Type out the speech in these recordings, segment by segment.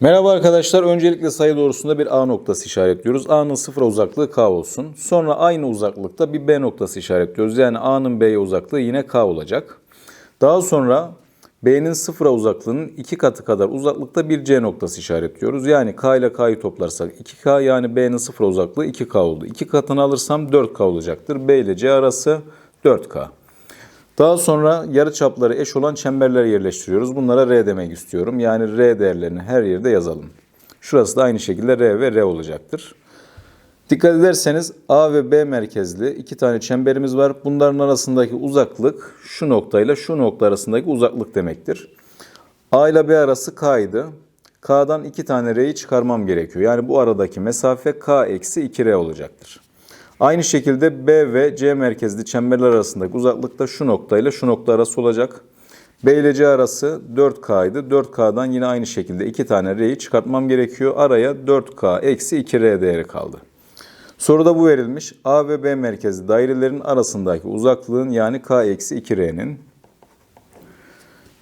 Merhaba arkadaşlar. Öncelikle sayı doğrusunda bir A noktası işaretliyoruz. A'nın sıfıra uzaklığı K olsun. Sonra aynı uzaklıkta bir B noktası işaretliyoruz. Yani A'nın B'ye uzaklığı yine K olacak. Daha sonra B'nin sıfıra uzaklığının iki katı kadar uzaklıkta bir C noktası işaretliyoruz. Yani K ile K'yı toplarsak 2K yani B'nin sıfıra uzaklığı 2K oldu. 2 katını alırsam 4K olacaktır. B ile C arası 4K. Daha sonra yarı çapları eş olan çemberler yerleştiriyoruz. Bunlara R demek istiyorum. Yani R değerlerini her yerde yazalım. Şurası da aynı şekilde R ve R olacaktır. Dikkat ederseniz A ve B merkezli iki tane çemberimiz var. Bunların arasındaki uzaklık şu noktayla şu nokta arasındaki uzaklık demektir. A ile B arası K idi. K'dan iki tane R'yi çıkarmam gerekiyor. Yani bu aradaki mesafe K eksi 2R olacaktır. Aynı şekilde B ve C merkezli çemberler arasındaki uzaklık da şu noktayla şu nokta arası olacak. B ile C arası 4K idi. 4K'dan yine aynı şekilde iki tane R'yi çıkartmam gerekiyor. Araya 4K eksi 2R değeri kaldı. Soruda bu verilmiş. A ve B merkezli dairelerin arasındaki uzaklığın yani K eksi 2R'nin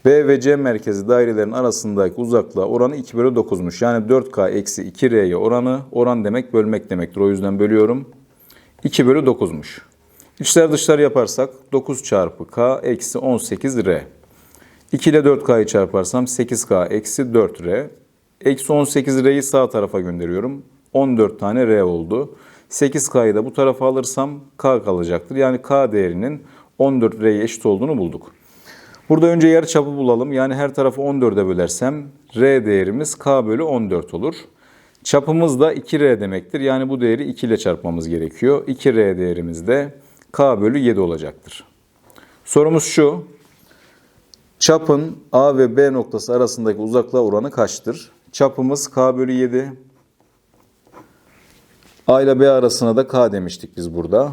B ve C merkezi dairelerin arasındaki uzaklığa oranı 2 bölü 9'muş. Yani 4K eksi 2R'ye oranı, oran demek bölmek demektir. O yüzden bölüyorum. 2 bölü 9'muş. İçler dışlar yaparsak 9 çarpı K eksi 18R. 2 ile 4K'yı çarparsam 8K eksi 4R. Eksi 18R'yi sağ tarafa gönderiyorum. 14 tane R oldu. 8K'yı da bu tarafa alırsam K kalacaktır. Yani K değerinin 14R'ye eşit olduğunu bulduk. Burada önce yarı çapı bulalım. Yani her tarafı 14'e bölersem R değerimiz K bölü 14 olur. Çapımız da 2R demektir. Yani bu değeri 2 ile çarpmamız gerekiyor. 2R değerimiz de K bölü 7 olacaktır. Sorumuz şu. Çapın A ve B noktası arasındaki uzaklığa oranı kaçtır? Çapımız K bölü 7. A ile B arasına da K demiştik biz burada.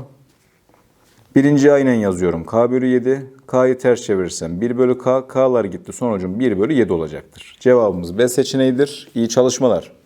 Birinci aynen yazıyorum. K bölü 7. K'yı ters çevirirsem 1 bölü K. K'lar gitti. Sonucum 1 bölü 7 olacaktır. Cevabımız B seçeneğidir. İyi çalışmalar.